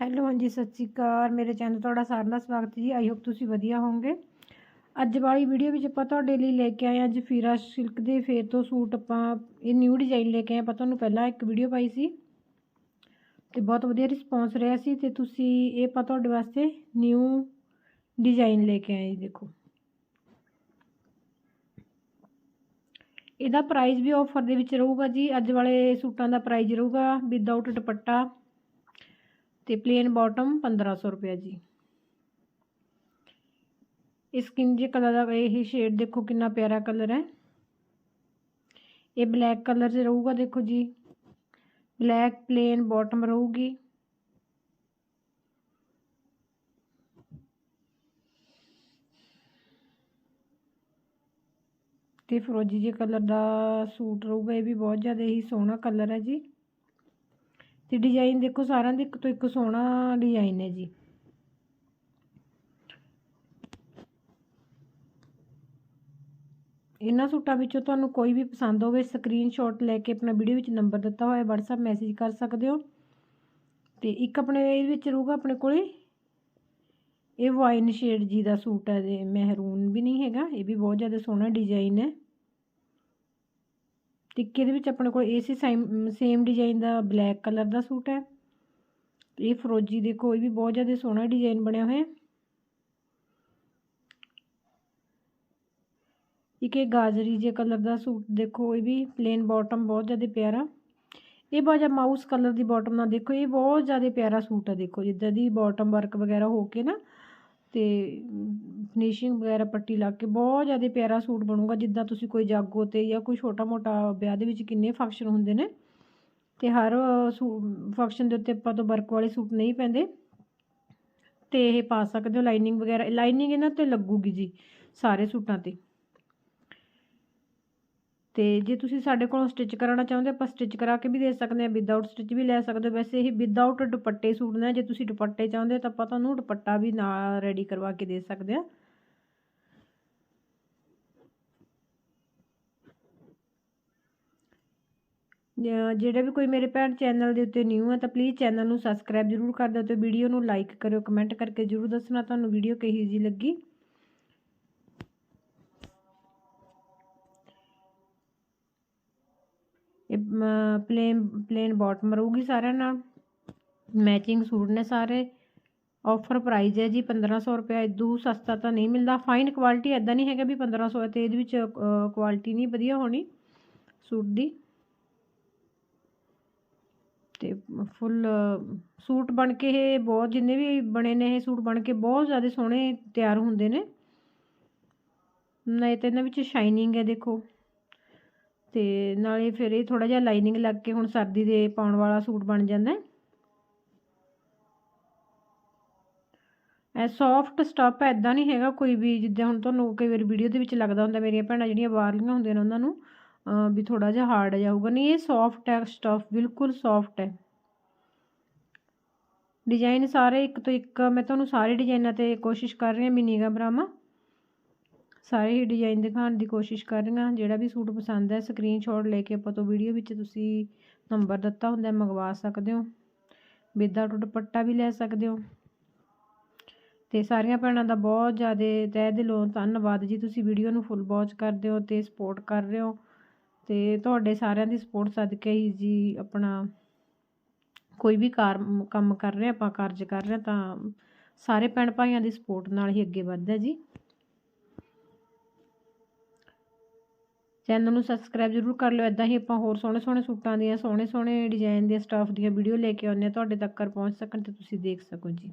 Hello, ਹਾਂਜੀ, ਸਤਿ ਸ਼੍ਰੀ ਅਕਾਲ। ਮੇਰੇ ਚੈਨਲ ਤੁਹਾਡਾ ਸਾਰਿਆਂ ਦਾ ਸਵਾਗਤ ਜੀ। ਆਈ ਹੋਪ ਤੁਸੀਂ ਵਧੀਆ ਹੋਵੋਗੇ। ਅੱਜ ਵਾਲੀ ਵੀਡੀਓ ਵਿੱਚ ਆਪਾਂ ਤੁਹਾਡੇ ਲਈ ਲੈ ਕੇ ਆਏ ਹਾਂ ਅੱਜ ਜਫੀਰਾ ਸਿਲਕ ਦੇ ਫੇਰ ਤੋਂ ਸੂਟ। ਆਪਾਂ ਇਹ ਨਿਊ ਡਿਜ਼ਾਈਨ ਲੈ ਕੇ ਆਏ ਆਪਾਂ ਤੁਹਾਨੂੰ ਪਹਿਲਾਂ ਇੱਕ ਵੀਡੀਓ ਪਾਈ ਸੀ ਤੇ ਬਹੁਤ ਵਧੀਆ ਰਿਸਪੌਂਸ ਰਿਹਾ ਸੀ ਤੇ ਤੁਸੀਂ ਇਹ ਆਪਾਂ ਤੁਹਾਡੇ ਵਾਸਤੇ ਨਿਊ ਡਿਜ਼ਾਈਨ ਲੈ ਕੇ ਆਏ ਜੀ, ਦੇਖੋ। ਇਹਦਾ ਪ੍ਰਾਈਸ ਵੀ ਆਫਰ ਦੇ ਵਿੱਚ ਰਹੂਗਾ ਜੀ। ਅੱਜ ਵਾਲੇ ਸੂਟਾਂ ਦਾ ਪ੍ਰਾਈਸ ਰਹੂਗਾ ਵਿਦਆਊਟ ਦੁਪੱਟਾ। ਤੇ ਪਲੇਨ ਬਾਟਮ 1500 ਰੁਪਏ ਜੀ। ਇਸ ਸਕਿਨ ਜੇ ਕਲਰ ਦਾ ਇਹ ਸ਼ੇਡ ਦੇਖੋ ਕਿੰਨਾ ਪਿਆਰਾ ਕਲਰ ਹੈ। ਇਹ ਬਲੈਕ ਕਲਰ 'ਚ ਰਹੂਗਾ ਦੇਖੋ ਜੀ। ਬਲੈਕ ਪਲੇਨ ਬਾਟਮ ਰਹੂਗੀ। ਤੇ ਫਰੋਜੀ ਜੇ ਕਲਰ ਦਾ ਸੂਟ ਰਹੂਗਾ, ਇਹ ਵੀ ਬਹੁਤ ਜ਼ਿਆਦਾ ਹੀ ਸੋਹਣਾ ਕਲਰ ਹੈ ਜੀ। ਤੇ ਡਿਜ਼ਾਈਨ ਦੇਖੋ ਸਾਰਿਆਂ ਦੇ ਇੱਕ ਤੋਂ ਇੱਕ ਸੋਹਣਾ ਡਿਜ਼ਾਈਨ ਹੈ ਜੀ। ਇਹਨਾਂ ਸੂਟਾਂ ਵਿੱਚੋਂ ਤੁਹਾਨੂੰ ਕੋਈ ਵੀ ਪਸੰਦ ਹੋਵੇ ਸਕਰੀਨਸ਼ਾਟ ਲੈ ਕੇ ਆਪਣਾ ਵੀਡੀਓ ਵਿੱਚ ਨੰਬਰ ਦਿੱਤਾ ਹੋਇਆ, WhatsApp ਮੈਸੇਜ ਕਰ ਸਕਦੇ ਹੋ। ਤੇ ਇੱਕ ਆਪਣੇ ਇਹ ਵਿੱਚ ਰਹੂਗਾ ਆਪਣੇ ਕੋਲੇ, ਇਹ ਵਾਈਨ ਸ਼ੇਡ ਜੀ ਦਾ ਸੂਟ ਹੈ ਜੇ ਮਹਿਰੂਨ ਵੀ ਨਹੀਂ ਹੈਗਾ, ਇਹ ਵੀ ਬਹੁਤ ਜ਼ਿਆਦਾ ਸੋਹਣਾ ਡਿਜ਼ਾਈਨ ਹੈ। ਟਿੱਕੇ ਇਹਦੇ ਵਿੱਚ ਆਪਣੇ ਕੋਲ ਇਸੇ ਸੇਮ ਡਿਜ਼ਾਈਨ ਦਾ ਬਲੈਕ ਕਲਰ ਦਾ ਸੂਟ ਹੈ। ਇਹ ਫਰੋਜੀ ਦੇਖੋ ਇਹ ਵੀ ਬਹੁਤ ਜ਼ਿਆਦਾ ਸੋਹਣਾ ਡਿਜ਼ਾਈਨ ਬਣਿਆ ਹੋਇਆ ਇੱਕ ਇਹ ਗਾਜਰੀ ਜੇ ਕਲਰ ਦਾ ਸੂਟ ਦੇਖੋ, ਇਹ ਵੀ ਪਲੇਨ ਬਾਟਮ ਬਹੁਤ ਜ਼ਿਆਦਾ ਪਿਆਰਾ। ਇਹ ਬਹੁਤ ਜ਼ਿਆਦਾ ਮਾਊਸ ਕਲਰ ਦੀ ਬਾਟਮ ਨਾਲ ਦੇਖੋ, ਇਹ ਬਹੁਤ ਜ਼ਿਆਦਾ ਪਿਆਰਾ ਸੂਟ ਹੈ ਦੇਖੋ, ਜਿੱਦਾਂ ਦੀ ਬਾਟਮ ਵਰਕ ਵਗੈਰਾ ਹੋ ਕੇ ਨਾ ਅਤੇ ਫਿਨਿਸ਼ਿੰਗ ਵਗੈਰਾ ਪੱਟੀ ਲਾ ਕੇ ਬਹੁਤ ਜ਼ਿਆਦਾ ਪਿਆਰਾ ਸੂਟ ਬਣੂਗਾ, ਜਿੱਦਾਂ ਤੁਸੀਂ ਕੋਈ ਜਾਗੋ ਤੇ ਜਾਂ ਕੋਈ ਛੋਟਾ ਮੋਟਾ ਵਿਆਹ ਦੇ ਵਿੱਚ ਕਿੰਨੇ ਫੰਕਸ਼ਨ ਹੁੰਦੇ ਨੇ ਅਤੇ ਹਰ ਫੰਕਸ਼ਨ ਦੇ ਉੱਤੇ ਆਪਾਂ ਤੋਂ ਵਰਕ ਵਾਲੇ ਸੂਟ ਨਹੀਂ ਪੈਂਦੇ ਅਤੇ ਇਹ ਪਾ ਸਕਦੇ ਹੋ ਲਾਈਨਿੰਗ ਵਗੈਰਾ ਲਾਈਨਿੰਗ ਇਹਨਾਂ ਤੇ ਲੱਗੂਗੀ ਜੀ ਸਾਰੇ ਸੂਟਾਂ ਤੇ। ਤੇ ਜੇ ਤੁਸੀਂ ਸਾਡੇ ਕੋਲੋਂ ਸਟਿਚ ਕਰਾਉਣਾ ਚਾਹੁੰਦੇ ਆਪਾਂ ਸਟਿਚ ਕਰਾ ਕੇ ਵੀ ਦੇ ਸਕਦੇ ਹਾਂ। ਵਿਦਆਊਟ ਸਟਿਚ ਵੀ ਲੈ ਸਕਦੇ ਹੋ। ਵੈਸੇ ਇਹ ਵਿਦਆਊਟ ਦੁਪੱਟੇ ਸੂਟ ਨੇ। ਜੇ ਤੁਸੀਂ ਦੁਪੱਟੇ ਚਾਹੁੰਦੇ ਤਾਂ ਆਪਾਂ ਤੁਹਾਨੂੰ ਦੁਪੱਟਾ ਵੀ ਨਾਲ ਰੈਡੀ ਕਰਵਾ ਕੇ ਦੇ ਸਕਦੇ ਹਾਂ। ਜਿਹੜੇ ਵੀ ਕੋਈ ਮੇਰੇ ਭੈਣ ਚੈਨਲ ਦੇ ਉੱਤੇ ਨਿਊ ਹੈ ਤਾਂ ਪਲੀਜ਼ ਚੈਨਲ ਨੂੰ ਸਬਸਕ੍ਰਾਈਬ ਜ਼ਰੂਰ ਕਰ ਦਿਓ ਤੇ ਵੀਡੀਓ ਨੂੰ ਲਾਈਕ ਕਰਿਓ। ਕਮੈਂਟ ਕਰਕੇ ਜ਼ਰੂਰ ਦੱਸਣਾ ਤੁਹਾਨੂੰ ਵੀਡੀਓ ਕਿਹੀ ਜੀ ਲੱਗੀ। ਇਹ ਪਲੇਨ ਪਲੇਨ ਬਾਟਮ ਰਹੂਗੀ ਸਾਰਿਆਂ ਨਾਲ। ਮੈਚਿੰਗ ਸੂਟ ਨੇ ਸਾਰੇ। ਆਫਰ ਪ੍ਰਾਈਸ ਹੈ ਜੀ 1500 ਰੁਪਏ ਇਦੋਂ ਸਸਤਾ ਤਾਂ ਨਹੀਂ ਮਿਲਦਾ। ਫਾਈਨ ਕੁਆਲਿਟੀ ਐਦਾਂ ਨਹੀਂ ਹੈਗਾ ਵੀ 1500 ਹੈ ਤੇ ਇਹਦੇ ਵਿੱਚ ਕੁਆਲਿਟੀ ਨਹੀਂ ਵਧੀਆ ਹੋਣੀ ਸੂਟ ਦੀ। ਤੇ ਫੁੱਲ ਸੂਟ ਬਣ ਕੇ ਇਹ ਬਹੁਤ, ਜਿੰਨੇ ਵੀ ਬਣੇ ਨੇ ਇਹ ਸੂਟ ਬਣ ਕੇ ਬਹੁਤ ਜ਼ਿਆਦਾ ਸੋਹਣੇ ਤਿਆਰ ਹੁੰਦੇ ਨੇ। ਨਹੀਂ ਤਾਂ ਇਹਨਾਂ ਵਿੱਚ ਸ਼ਾਈਨਿੰਗ ਹੈ ਦੇਖੋ। ਤੇ ਨਾਲੇ ਫਿਰ ਇਹ ਥੋੜਾ ਜਿਹਾ ਲਾਈਨਿੰਗ ਲੱਗ ਕੇ ਹੁਣ ਸਰਦੀ ਦੇ ਪਾਉਣ ਵਾਲਾ ਸੂਟ ਬਣ ਜਾਂਦਾ ਐ ਸੌਫਟ ਸਟਫ ਐਦਾਂ ਨਹੀਂ ਹੈਗਾ ਕੋਈ ਵੀ, ਜਿੱਦਾਂ ਹੁਣ ਤੁਹਾਨੂੰ ਕਈ ਵਾਰ ਵੀਡੀਓ ਦੇ ਵਿੱਚ ਲੱਗਦਾ ਹੁੰਦਾ, ਮੇਰੀਆਂ ਭੈਣਾਂ ਜਿਹੜੀਆਂ ਬਾਹਰਲੀਆਂ ਹੁੰਦੀਆਂ ਨੇ ਉਹਨਾਂ ਨੂੰ ਵੀ ਥੋੜਾ ਜਿਹਾ ਹਾਰਡ ਜਾਊਗਾ ਨਹੀਂ, ਇਹ ਸੌਫਟ ਹੈ ਸਟੱਫ ਬਿਲਕੁਲ ਸੌਫਟ ਹੈ। ਡਿਜ਼ਾਈਨ ਸਾਰੇ ਇੱਕ ਤੋਂ ਇੱਕ, ਮੈਂ ਤੁਹਾਨੂੰ ਸਾਰੇ ਡਿਜ਼ਾਈਨਾਂ ਤੇ ਕੋਸ਼ਿਸ਼ ਕਰ ਰਹੀ ਹਾਂ ਵੀ ਨਿਗਾ ਬਰਾਮਾ ਸਾਰੇ ਹੀ ਡਿਜ਼ਾਈਨ ਦਿਖਾਉਣ ਦੀ ਕੋਸ਼ਿਸ਼ ਕਰ ਰਹੀ ਹਾਂ ਜਿਹੜਾ ਵੀ ਸੂਟ ਪਸੰਦ ਹੈ ਸਕਰੀਨਸ਼ਾਟ ਲੈ ਕੇ ਆਪਾਂ ਤੋਂ ਵੀਡੀਓ ਵਿੱਚ ਤੁਸੀਂ ਨੰਬਰ ਦਿੱਤਾ ਹੁੰਦਾ ਮੰਗਵਾ ਸਕਦੇ ਹੋ। ਵਿਦਆਊਟ ਦੁਪੱਟਾ ਵੀ ਲੈ ਸਕਦੇ ਹੋ। ਤੇ ਸਾਰੀਆਂ ਭੈਣਾਂ ਦਾ ਬਹੁਤ ਜ਼ਿਆਦਾ ਤਹਿ ਦਿਲੋਂ ਧੰਨਵਾਦ ਜੀ। ਤੁਸੀਂ ਵੀਡੀਓ ਨੂੰ ਫੁੱਲ ਵਾਚ ਕਰਦੇ ਹੋ ਤੇ ਸਪੋਰਟ ਕਰ ਰਹੇ ਹੋ। ਤੇ ਤੁਹਾਡੇ ਸਾਰਿਆਂ ਦੀ ਸਪੋਰਟ ਸਦਕੇ ਹੀ ਜੀ ਆਪਣਾ ਕੋਈ ਵੀ ਕਾਰ, ਕੰਮ ਕਰ ਰਹੇ, ਆਪਾਂ ਕਾਰਜ ਕਰ ਰਹੇ ਤਾਂ ਸਾਰੇ ਭੈਣ ਭਾਈਆਂ ਦੀ ਸਪੋਰਟ ਨਾਲ ਹੀ ਅੱਗੇ ਵੱਧਦਾ ਜੀ। ਚੈਨਲ ਨੂੰ ਸਬਸਕ੍ਰਾਈਬ ਜ਼ਰੂਰ ਕਰ ਲਿਓ। ਇਦਾਂ ਹੀ ਆਪਾਂ ਹੋਰ ਸੋਹਣੇ ਸੋਹਣੇ ਸੂਟਾਂ ਦੀਆਂ, ਸੋਹਣੇ ਸੋਹਣੇ ਡਿਜ਼ਾਈਨ ਦੀਆਂ ਸਟਾਫ ਦੀਆਂ ਵੀਡੀਓ ਲੈ ਕੇ ਆਉਂਦੇ ਆ ਤੁਹਾਡੇ ਤੱਕ ਪਹੁੰਚ ਸਕਣ ਤੇ ਤੁਸੀਂ ਦੇਖ ਸਕੋ ਜੀ।